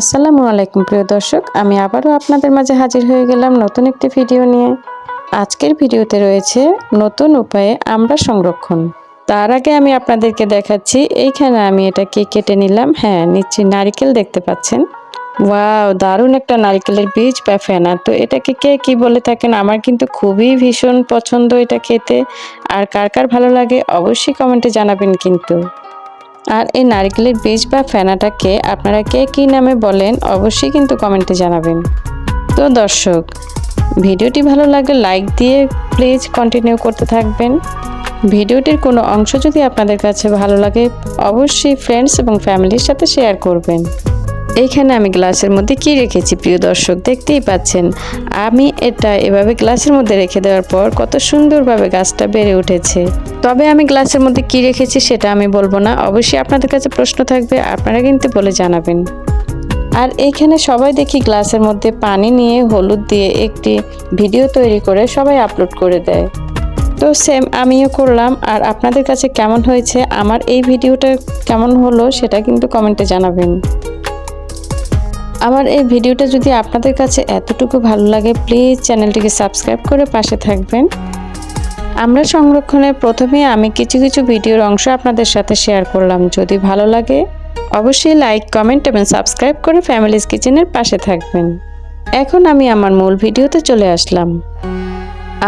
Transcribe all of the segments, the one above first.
আসসালামু আলাইকুম, প্রিয় দর্শক। আমি আবারও আপনাদের মাঝে হাজির হয়ে গেলাম নতুন একটি ভিডিও নিয়ে। আজকের ভিডিওতে রয়েছে নতুন উপায়ে আমরা সংরক্ষণ। তার আগে আমি আপনাদেরকে দেখাচ্ছি, এইখানে আমি এটাকে কেটে নিলাম। হ্যাঁ নিশ্চয়ই নারিকেল, দেখতে পাচ্ছেন? ওয়াও, দারুণ একটা নারকেলের বীজ বা ফেনা। তো এটাকে কে কি বলে থাকেন? আমার কিন্তু খুবই ভীষণ পছন্দ এটা খেতে। আর কার কার ভালো লাগে, অবশ্যই কমেন্টে জানাবেন কিন্তু। আর এই নারকেলের বীজ বা ফেনাটাকে আপনারা কে কী নামে বলেন অবশ্যই কিন্তু কমেন্টে জানাবেন। তো দর্শক, ভিডিওটি ভালো লাগলে লাইক দিয়ে প্লিজ কন্টিনিউ করতে থাকবেন। ভিডিওটির কোনো অংশ যদি আপনাদের কাছে ভালো লাগে, অবশ্যই ফ্রেন্ডস এবং ফ্যামিলির সাথে শেয়ার করবেন। এইখানে আমি গ্লাসের মধ্যে কি রেখেছি, প্রিয় দর্শক? দেখতেই পাচ্ছেন। আমি এটা এভাবে গ্লাসের মধ্যে রেখে দেওয়ার পর কত সুন্দরভাবে গাছটা বেড়ে উঠেছে। তবে আমি গ্লাসের মধ্যে কি রেখেছি সেটা আমি বলব না। অবশ্যই আপনাদের কাছে প্রশ্ন থাকবে, আপনারা কিন্তু বলে জানাবেন। আর এইখানে সবাই দেখি গ্লাসের মধ্যে পানি নিয়ে হলুদ দিয়ে একটি ভিডিও তৈরি করে সবাই আপলোড করে দেয়। তো সেম আমিও করলাম। আর আপনাদের কাছে কেমন হয়েছে, আমার এই ভিডিওটা কেমন হলো সেটা কিন্তু কমেন্টে জানাবেন। আমার এই ভিডিওটা যদি আপনাদের কাছে এতটুকু ভালো লাগে প্লিজ চ্যানেলটিকে সাবস্ক্রাইব করে পাশে থাকবেন। আমরা সংরক্ষণের প্রথমে আমি কিছু কিছু ভিডিওর অংশ আপনাদের সাথে শেয়ার করলাম। যদি ভালো লাগে, অবশ্যই লাইক কমেন্ট এবং সাবস্ক্রাইব করে ফ্যামিলিজ কিচেনের পাশে থাকবেন। এখন আমি আমার মূল ভিডিওতে চলে আসলাম।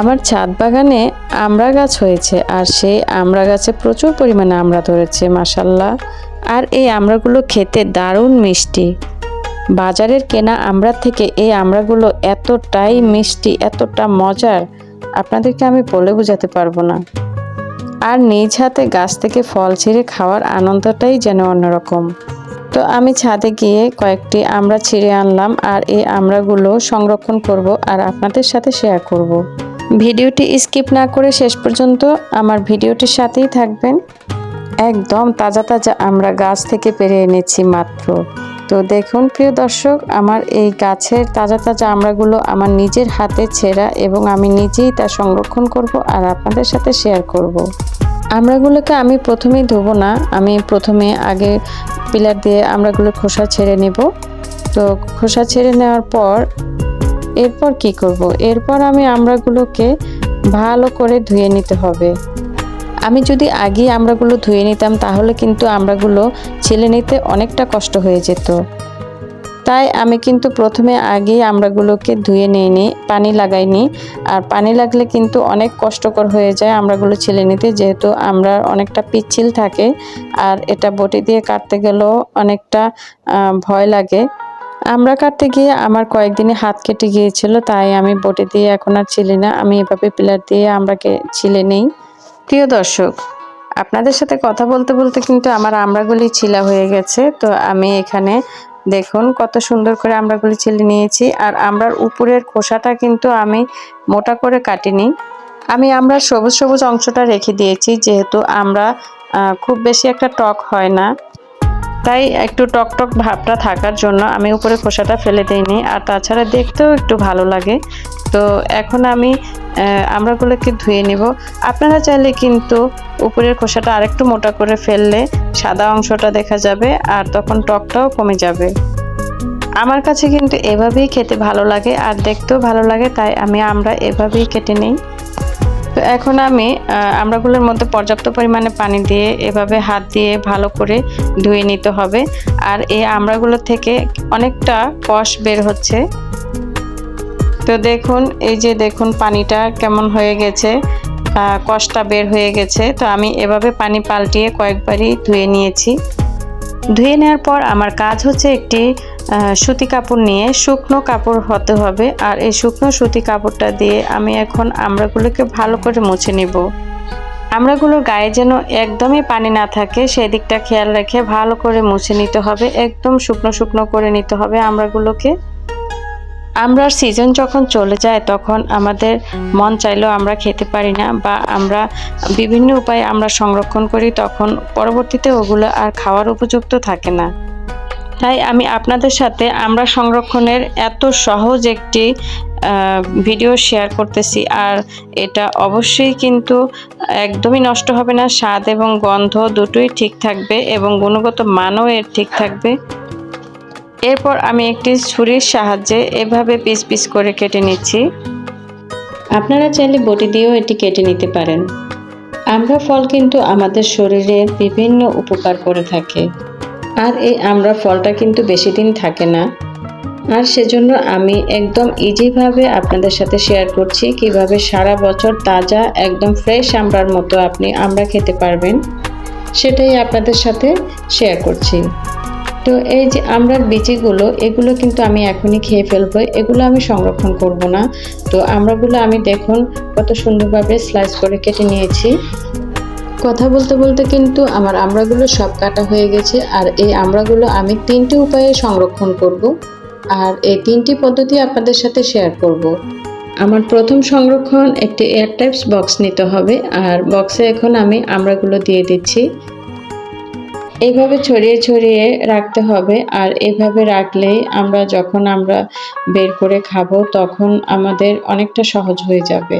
আমার ছাদ বাগানে আমড়া গাছ হয়েছে আর সেই আমড়া গাছে প্রচুর পরিমাণে আমড়া ধরেছে মাসাল্লাহ আর এই আমড়াগুলো খেতে দারুণ মিষ্টি। বাজারের কেনা আমড়ার থেকে এই আমড়াগুলো এতটাই মিষ্টি, এতটা মজার, আপনাদেরকে আমি বলে বোঝাতে পারব না। আর নিজ হাতে গাছ থেকে ফল ছিঁড়ে খাওয়ার আনন্দটাই যেন অন্যরকম। তো আমি ছাদে গিয়ে কয়েকটি আমড়া ছিঁড়ে আনলাম আর এই আমড়াগুলো সংরক্ষণ করব আর আপনাদের সাথে শেয়ার করব। ভিডিওটি স্কিপ না করে শেষ পর্যন্ত আমার ভিডিওটির সাথেই থাকবেন। একদম তাজা তাজা আমরা গাছ থেকে পেরে এনেছি মাত্র। তো দেখুন, প্রিয় দর্শক, আমার এই গাছের তাজা তাজা আমড়াগুলো আমার নিজের হাতে ছেঁড়া এবং আমি নিজেই তা সংরক্ষণ করব আর আপনাদের সাথে শেয়ার করব। আমড়াগুলোকে আমি প্রথমেই ধোবো না, আমি প্রথমে আগে পিলার দিয়ে আমড়াগুলোর খোসা ছেড়ে নেব। তো খোসা ছেড়ে নেওয়ার পর এরপর কি করব? এরপর আমি আমড়াগুলোকে ভালো করে ধুয়ে নিতে হবে। আমি যদি আগে আমড়াগুলো ধুয়ে নিতাম, তাহলে কিন্তু আমড়াগুলো ছেলে নিতে অনেকটা কষ্ট হয়ে যেত। তাই আমি কিন্তু প্রথমে আগে আমড়াগুলোকে ধুয়ে নিইনি, পানি লাগাইনি। আর পানি লাগলে কিন্তু অনেক কষ্টকর হয়ে যায় আমড়াগুলো ছেলে নিতে, যেহেতু আমরা অনেকটা পিচ্ছিল থাকে। আর এটা বটি দিয়ে কাটতে গেলেও অনেকটা ভয় লাগে। আমরা কাটতে গিয়ে আমার কয়েকদিনে হাত কেটে গিয়েছিল, তাই আমি বটি দিয়ে এখন আর ছিলি না। আমি এভাবে পিলার দিয়ে আমরাকে ছিলে নেই। প্রিয় দর্শক, আপনাদের সাথে কথা বলতে বলতে কিন্তু আমার আমরাগুলি ছিলা হয়ে গেছে। তো আমি এখানে দেখুন কত সুন্দর করে আমরাগুলি ছিলে নিয়েছি। আর আমড়ার উপরের খোসাটা কিন্তু আমি মোটা করে কাটিনি। আমি আমরা সবুজ সবুজ অংশটা রেখে দিয়েছি, যেহেতু আমরা খুব বেশি একটা টক হয় না। তাই একটু টক টক ভাবটা থাকার জন্য আমি উপরে খোসাটা ফেলে দিইনি। আর তাছাড়া দেখতেও একটু ভালো লাগে। তো এখন আমি আমরাগুলোকে ধুয়ে নিব। আপনারা চাইলে কিন্তু উপরের খোসাটা আরেকটু মোটা করে ফেললে সাদা অংশটা দেখা যাবে আর তখন টকটাও কমে যাবে। আমার কাছে কিন্তু এভাবেই খেতে ভালো লাগে আর দেখতেও ভালো লাগে, তাই আমি আমরা এভাবেই কেটে নিই। তো এখন আমি আমড়াগুলোর মধ্যে পর্যাপ্ত পরিমাণে পানি দিয়ে এভাবে হাত দিয়ে ভালো করে ধুয়ে নিতে হবে। আর এই আমড়াগুলো থেকে অনেকটা কষ বের হচ্ছে। তো দেখুন, এই যে দেখুন পানিটা কেমন হয়ে গেছে কষটা বের হয়ে গেছে। তো আমি এভাবে পানি পাল্টিয়ে কয়েকবারই ধুয়ে নিয়েছি। ধুয়ে নেওয়ার পর আমার কাজ হচ্ছে একটি সুতি কাপড় নিয়ে শুকনো কাপড় হতে হবে। আর এই শুকনো সুতি কাপড়টা দিয়ে আমি এখন আমড়াগুলোকে ভালো করে মুছে নিব। আমড়াগুলোর গায়ে যেন একদমই পানি না থাকে সেই দিকটা খেয়াল রেখে ভালো করে মুছে নিতে হবে। একদম শুকনো শুকনো করে নিতে হবে আমড়াগুলোকে আমরা সিজন যখন চলে যায়, তখন আমাদের মন চাইলেও আমরা খেতে পারি না বা আমরা বিভিন্ন উপায়ে আমরা সংরক্ষণ করি, তখন পরবর্তীতে ওগুলো আর খাওয়ার উপযুক্ত থাকে না। তাই আমি আপনাদের সাথে আমরা সংরক্ষণের এত সহজ একটি ভিডিও শেয়ার করতেছি। আর এটা অবশ্যই কিন্তু একদমই নষ্ট হবে না। স্বাদ এবং গন্ধ দুটোই ঠিক থাকবে এবং গুণগত মানও এর ঠিক থাকবে। এরপর আমি একটি ছুরির সাহায্যে এভাবে পিস পিস করে কেটে নিচ্ছি। আপনারা চাইলে বটি দিয়েও এটি কেটে নিতে পারেন। আমরা ফল কিন্তু আমাদের শরীরের বিভিন্ন উপকার করে থাকে। আর এই আমরা ফলটা কিন্তু বেশি দিন থাকে না। আর সেজন্য আমি একদম ইজিভাবে আপনাদের সাথে শেয়ার করছি কীভাবে সারা বছর তাজা, একদম ফ্রেশ আমড়ার মতো আপনি আমরা খেতে পারবেন। সেটাই আপনাদের সাথে শেয়ার করছি। তো এই যে আমরার বিচিগুলো এগুলো কিন্তু আমি এখনই খেয়ে ফেলব। এগুলো আমি সংরক্ষণ করব না। তো আমরাগুলো আমি দেখুন কত সুন্দরভাবে স্লাইস করে কেটে নিয়েছি। কথা বলতে বলতে কিন্তু আমার আমড়াগুলো সব কাটা হয়ে গেছে, আর এই আমড়াগুলো আমি তিনটি উপায়ে সংরক্ষণ করব, আর এই তিনটি পদ্ধতি আপনাদের সাথে শেয়ার করব। আমার প্রথম সংরক্ষণ একটি এয়ার টাইপস বক্স নিতে হবে, আর বক্সে এখন আমি আমড়াগুলো দিয়ে দিচ্ছি। এইভাবে ছড়িয়ে ছড়িয়ে রাখতে হবে, আর এইভাবে রাখলেই আমরা যখন আমরা বের করে খাব তখন আমাদের অনেকটা সহজ হয়ে যাবে।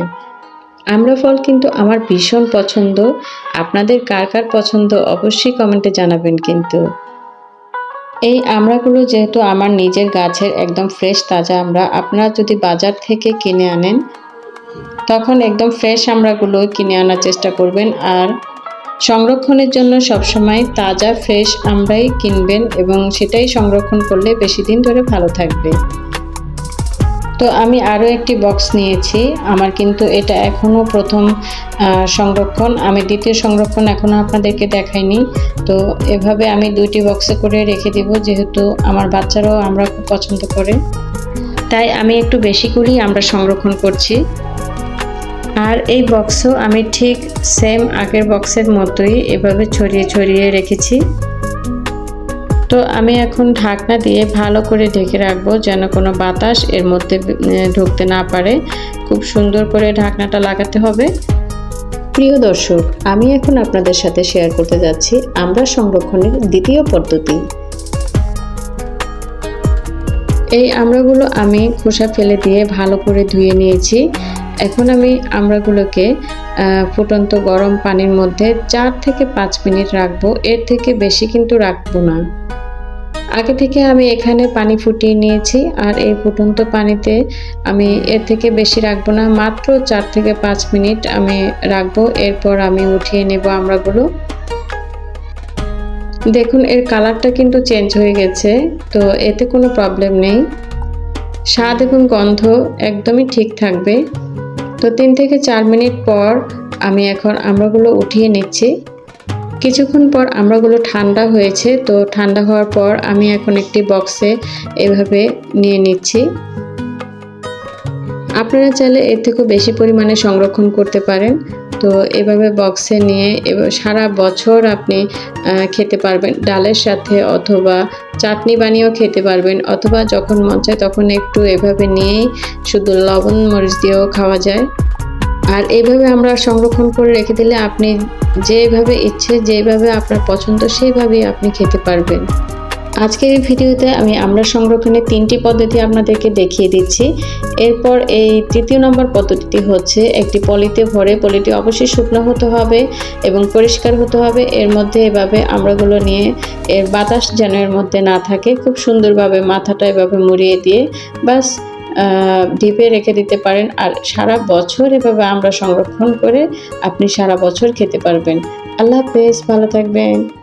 আমরা ফল কিন্তু আমার ভীষণ পছন্দ। আপনাদের কার কার পছন্দ অবশ্যই কমেন্টে জানাবেন কিন্তু। এই আমড়াগুলো যেহেতু আমার নিজের গাছের একদম ফ্রেশ তাজা আমরা, আপনারা যদি বাজার থেকে কিনে আনেন, তখন একদম ফ্রেশ আমড়াগুলো কিনে আনার চেষ্টা করবেন। আর সংরক্ষণের জন্য সবসময় তাজা ফ্রেশ আমরাই কিনবেন এবং সেটাই সংরক্ষণ করলে বেশি দিন ধরে ভালো থাকবে। তো আমি আরও একটি বক্স নিয়েছি। আমার কিন্তু এটা এখনও প্রথম সংরক্ষণ। আমি দ্বিতীয় সংরক্ষণ এখনও আপনাদেরকে দেখাইনি। তো এভাবে আমি দুইটি বক্সে করে রেখে দিব, যেহেতু আমার বাচ্চারাও আমরা খুব পছন্দ করে। তাই আমি একটু বেশি করেই আমরা সংরক্ষণ করছি। আর এই বক্সও আমি ঠিক সেম আগের বক্সের মতোই এভাবে ছড়িয়ে ছড়িয়ে রেখেছি। তো আমি এখন ঢাকনা দিয়ে ভালো করে ঢেকে রাখব যেন কোনো বাতাস এর মধ্যে ঢুকতে না পারে। খুব সুন্দর করে ঢাকনাটা লাগাতে হবে। প্রিয় দর্শক আমি এখন আপনাদের সাথে শেয়ার করতে যাচ্ছি আমরা সংরক্ষণের দ্বিতীয় পদ্ধতি। এই আমড়াগুলো আমি খোসা ফেলে দিয়ে ভালো করে ধুয়ে নিয়েছি। এখন আমি আমড়াগুলোকে ফুটন্ত গরম পানির মধ্যে চার থেকে পাঁচ মিনিট রাখব। এর থেকে বেশি কিন্তু রাখব না। আগে থেকে আমি এখানে পানি ফুটিয়ে নিয়েছি আর এই ফুটন্ত পানিতে আমি এর থেকে বেশি রাখব না। মাত্র চার থেকে পাঁচ মিনিট আমি রাখব। এরপর আমি উঠিয়ে নেব আমরাগুলো। দেখুন, এর কালারটা কিন্তু চেঞ্জ হয়ে গেছে, তো এতে কোনো প্রবলেম নেই। স্বাদ এবং গন্ধ একদমই ঠিক থাকবে। তো তিন থেকে চার মিনিট পর আমি এখন আমরাগুলো উঠিয়ে নিচ্ছি। কিছুক্ষণ পর আমরাগুলো ঠান্ডা হয়েছে, তো ঠান্ডা হওয়ার পর আমি এখন একটি বক্সে এভাবে নিয়ে নিচ্ছি। আপনারা চাইলে এর থেকেও বেশি পরিমাণে সংরক্ষণ করতে পারেন। তো এভাবে বক্সে নিয়ে সারা বছর আপনি খেতে পারবেন। ডালের সাথে অথবা চাটনি বানিয়েও খেতে পারবেন। অথবা যখন মন চায় তখন একটু এভাবে নিয়েই শুধু লবণ, মরিচ দিয়েও খাওয়া যায়। আর এইভাবে আমরা সংরক্ষণ করে রেখে দিলে আপনি যেভাবে ইচ্ছে, যেভাবে আপনার পছন্দ, সেইভাবেই আপনি খেতে পারবেন। আজকের এই ভিডিওতে আমি আমরা সংরক্ষণের তিনটি পদ্ধতি আপনাদেরকে দেখিয়ে দিচ্ছি। এরপর এই তৃতীয় নম্বর পদ্ধতিটি হচ্ছে একটি পলিতে ভরে, পলিটি অবশ্যই শুকনো হতে হবে এবং পরিষ্কার হতে হবে। এর মধ্যে এভাবে আমরাগুলো নিয়ে এর বাতাস যেন এর মধ্যে না থাকে, খুব সুন্দরভাবে মাথাটা এভাবে মুড়িয়ে দিয়ে বাস ডিপে রেখে দিতে পারেন। আর সারা বছর এভাবে আমরা সংরক্ষণ করে আপনি সারা বছর খেতে পারবেন। আল্লাহ হাফেজ, ভালো থাকবেন।